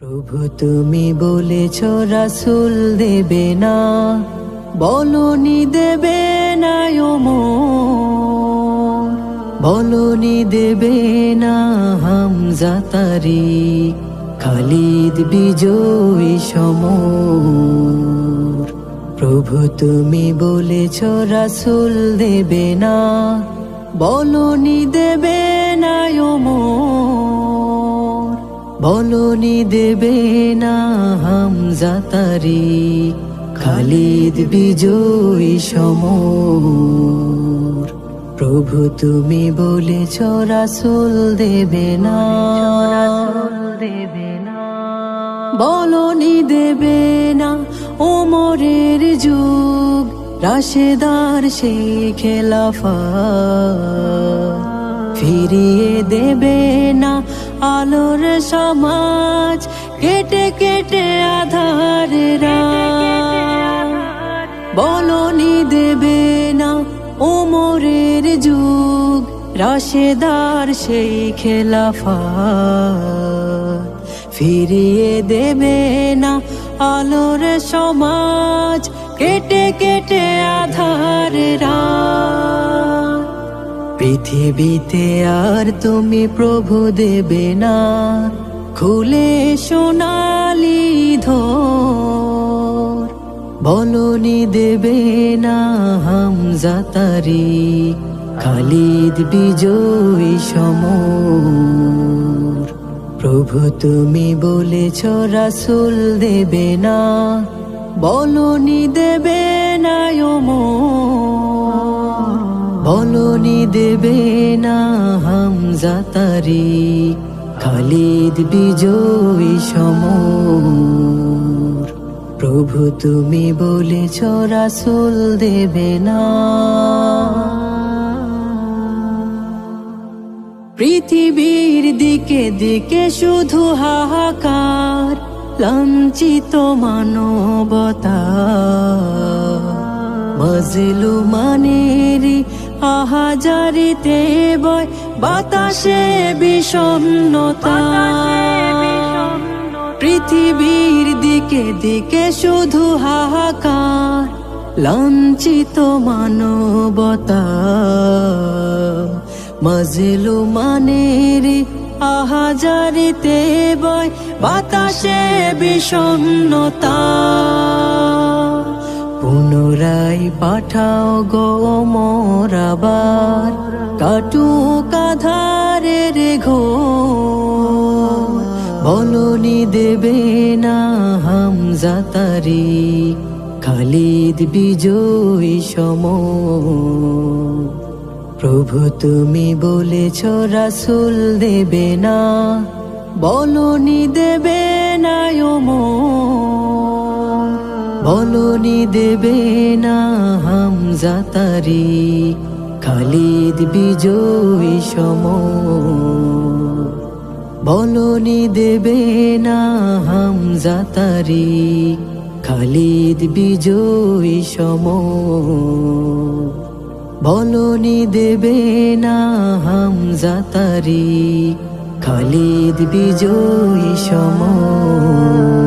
প্রভু, তুমি বলেছ, রাসুল দেবে না। বলনি দেবে না বলনি দেবে না, হামজা তারি খালিদ বিজয়ী সমর। প্রভু, তুমি বলেছ, রাসুল দেবে না। বলনি দেবে না। বলনি দেবে না হামজা তারি, খালিদ বিজয়ী সমর। প্রভু তুমি বলেছ, রাসুল দেবে না। দেবে না বলনি দেবে না ওমরের যুগ, রাশেদার সে খেলাফা ফিরিয়ে দেবে না আলোর সমাজ, কেটে কেটে আধারেরা বলনি দেবে না ওমরের যুগ, রাশেদার সেই খেলাফা ফিরিয়ে দেবে না আলোর সমাজ, কেটে কেটে আধারেরা পৃথিবীতে আর তুমি প্রভু দেবে না। খুলে সোনালি ধর। বলনি দেবে না হামজা তারি। খালিদ বিজয়ী সমর। প্রভু তুমি বলেছ, রাসুল দেবে না। বলনি দেবে না। বলনি দেবে না হামজা তারি খালিদ বিজয়ী সমর। প্রভু তুমি বলেছ, রাসুল দেবে না। পৃথিবীর দিকে দিকে শুধু হাহাকার, লাঞ্ছিত মানবতা মজলু মানেরি আহাজারিতে বয়, বাতাসে বিষণ্ণতা। পৃথিবীর দিকে দিকে শুধু হাহাকার, লাঞ্ছিত মানবতা। মজলু মানেরি আহাজারিতে বয়, বাতাসে বিষণ্ণতা। পুনরায় পাঠাও গো মোরাবার কাটু কাধারের ঘো বলনি দেবে না হামজা তারি খালিদ বিজয়ী সম প্রভু তুমি বলেছ রাসুল দেবে না। বলনি দেবে দেবে না হামজা খালিদ বিজয়ী সমর বলনি দেবে না হামজা খালিদ বিজয়ী সমর বলনি দেবে না হামজা খালিদ বিজয়ী সমর